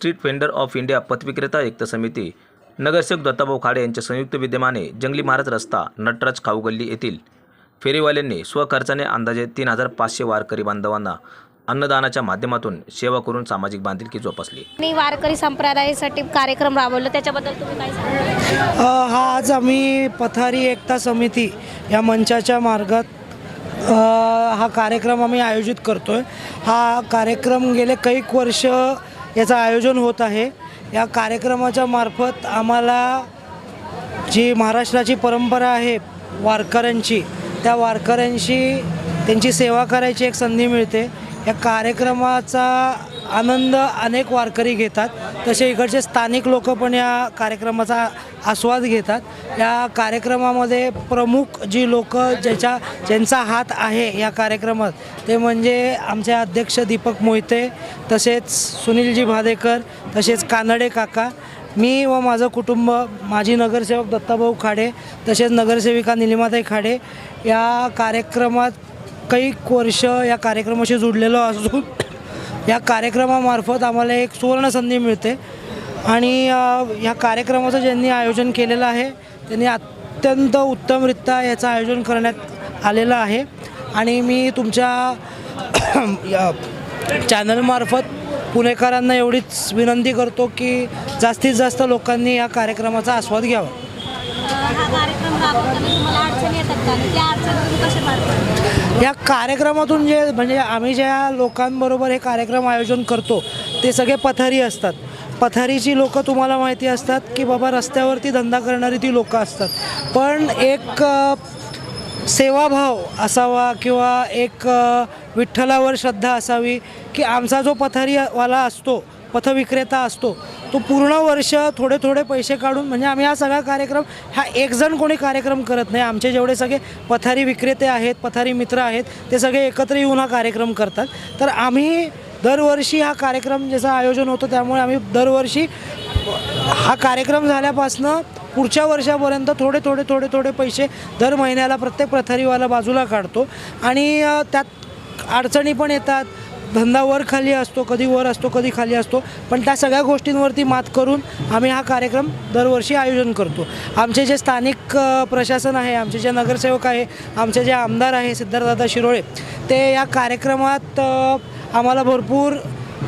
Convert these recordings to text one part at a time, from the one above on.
Street vendor of India पथविक्रेता एकता समिती नगरसेवक दत्ताभाऊ खाडे यांच्या संयुक्त विद्यमाने जंगली महाराज रस्ता नटराज खाऊगल्ली येथील. फेरीवाल्यांनी स्वखर्चाने अंदाजे तीन हजार पाचशे वारकरी बांधवांना अन्नदानाच्या माध्यमातून सेवा करून सामाजिक बांधिलकी जोपासली. आणि वारकरी संप्रदायासाठी कार्यक्रम राबवला. त्याच्याबद्दल तुम्ही काय सांगा हा आज आम्ही पथारी एकता समिती या मंचाच्या मार्गात हा कार्यक्रम आम्ही आयोजित करतो आहे हा कार्यक्रम गेले कैक वर्ष याचं आयोजन होत आहे. या कार्यक्रमाच्या मार्फत आम्हाला जी महाराष्ट्राची परंपरा आहे वारकऱ्यांची त्या वारकऱ्यांशी त्यांची सेवा करायची एक संधी मिळते. या कार्यक्रमाचा आनंद अनेक वारकरी घेतात. तसे इकडचे स्थानिक लोक पण या कार्यक्रमाचा आस्वाद घेतात. या कार्यक्रमामध्ये प्रमुख जी लोक ज्याच्या ज्यांचा हात आहे या कार्यक्रमात ते म्हणजे आमचे अध्यक्ष दीपक मोहिते तसेच सुनीलजी भादेकर तसेच कानडे काका मी व माझं कुटुंब माजी नगरसेवक दत्ताभाऊ खाडे तसेच नगरसेविका निलिमाताई खाडे या कार्यक्रमात कैक वर्ष या कार्यक्रमाशी जुडलेलो असून या कार्यक्रमामार्फत आम्हाला एक सुवर्णसंधी मिळते. आणि या कार्यक्रमाचं ज्यांनी आयोजन केलेलं आहे त्यांनी अत्यंत उत्तमरित्या याचं आयोजन करण्यात आलेलं आहे. आणि मी तुमच्या चॅनलमार्फत पुणेकरांना एवढीच विनंती करतो की जास्तीत जास्त लोकांनी या कार्यक्रमाचा आस्वाद घ्यावा. हा कार्यक्रम राबवताना तुम्हाला अडचणी येतात का? आणि त्या अडचणी तुम्ही कशा पार पाडता? या कार्यक्रमातून जे म्हणजे आम्ही ज्या लोकांबरोबर हे कार्यक्रम आयोजन करतो ते सगळे पथारी असतात. पथारीची लोकं तुम्हाला माहिती असतात की बाबा रस्त्यावरती धंदा करणारी ती लोकं असतात. पण एक अ, सेवाभाव असावा किंवा एक अ, विठ्ठलावर श्रद्धा असावी की आमचा जो पथारीवाला असतो पथविक्रेता असतो. तो पूर्ण वर्ष थोडे थोडे पैसे काढून म्हणजे आम्ही हा सगळा कार्यक्रम हा एकजण कोणी कार्यक्रम करत नाही. आमचे जेवढे सगळे पथारी विक्रेते आहेत पथारी मित्र आहेत ते सगळे एकत्र येऊन हा कार्यक्रम करतात. तर आम्ही दरवर्षी हा कार्यक्रम ज्याचं आयोजन होतं त्यामुळे आम्ही दरवर्षी हा कार्यक्रम झाल्यापासनं पुढच्या वर्षापर्यंत थोडे थोडे थोडे थोडे पैसे दर महिन्याला प्रत्येक प्रथारीवाला बाजूला काढतो. आणि त्यात अडचणी पण येतात. धंदा वर खाली असतो कधी वर असतो कधी खाली असतो. पण त्या सगळ्या गोष्टींवरती मात करून आम्ही हा कार्यक्रम दरवर्षी आयोजन करतो. आमचे जे स्थानिक प्रशासन आहे आमचे जे नगरसेवक आहे आमचे जे आमदार आहे सिद्धार्थदादा शिरोळे ते या कार्यक्रमात आम्हाला भरपूर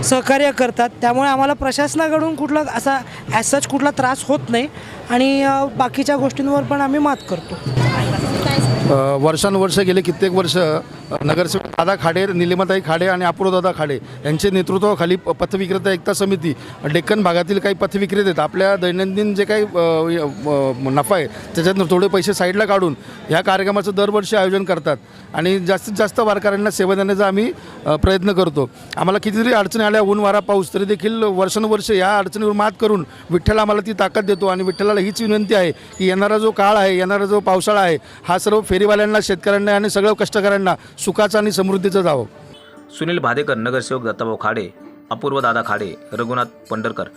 सहकार्य करतात. त्यामुळे आम्हाला प्रशासनाकडून कुठला असा ॲज सच कुठला त्रास होत नाही. आणि बाकीच्या गोष्टींवर पण आम्ही मात करतो. वर्षानुवर्ष गेले कित्येक वर्ष नगरसेवक दादा खाडे निलिमाताई खाडे आणि अपूर्वदादा खाडे यांचे नेतृत्वाखाली पथविक्रेता एकता समिती डेक्कन भागातील काही पथविक्रेते आहेत. आपल्या दैनंदिन जे काही नफा आहे त्याच्यातून थोडे पैसे साईडला काढून ह्या कार्यक्रमाचं दरवर्षी आयोजन करतात. आणि जास्तीत जास्त वारकऱ्यांना सेवा देण्याचा आम्ही प्रयत्न करतो. आम्हाला कितीतरी अडचणी आल्या ऊन वारा पाऊस तरी देखील वर्षानुवर्ष या अडचणीवर मात करून विठ्ठल आम्हाला ती ताकद देतो आणि विठ्ठलाला हीच विनंती आहे की येणारा जो काळ आहे येणारा जो पावसाळा आहे हा सर्व फेरीवाल्यांना शेतकऱ्यांना आणि सगळ्या कष्टकऱ्यांना सुखाचा आणि समृद्धीचा जावं. सुनील भादेकर नगरसेवक दत्ताभाऊ खाडे अपूर्व दादा खाडे रघुनाथ पंढरकर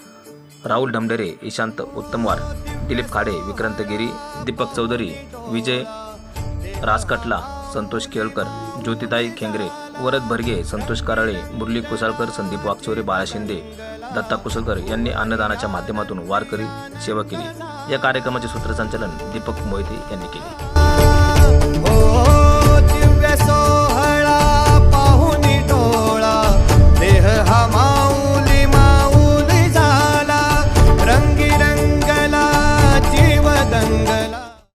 राहुल ढमढेरे ईशांत उत्तमवार दिलीप खाडे विक्रांत गिरी दीपक चौधरी विजय राजकटला संतोष केळकर ज्योतिताई खेंगरे वरद भरगे संतोष कराळे मुरली कुसाळकर संदीप वागचोरे बाळा शिंदे दत्ता कुसळकर यांनी अन्नदानाच्या माध्यमातून वारकरी सेवा केली. या कार्यक्रमाचे सूत्रसंचालन दीपक मोहिते यांनी केले.